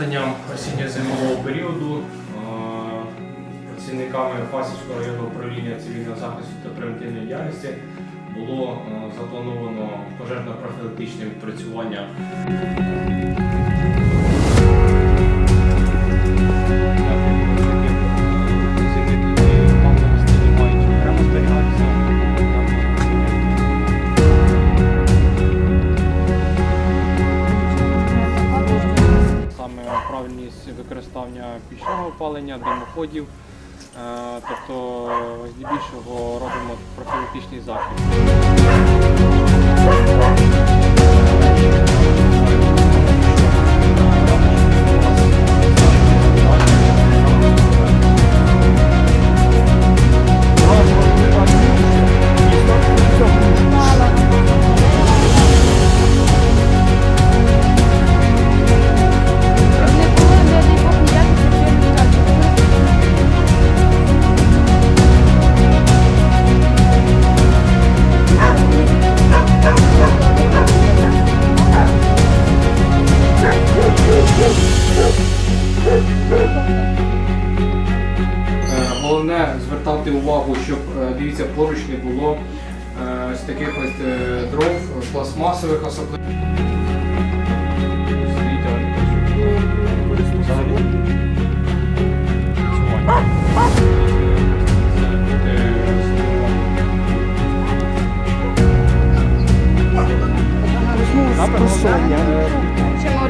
настанням осінньо-зимового періоду е, працівниками Фасівського районного управління цивільного захисту та превентивної діяльності було е, заплановано пожежно-профілактичне відпрацювання. Правильність використання пічного опалення, димоходів. Е, Тобто, здебільшого робимо профілактичний захід. головне звертати увагу, щоб е, дивіться, поруч не було е, з таких ось е, дров пластмасових особливо. Чому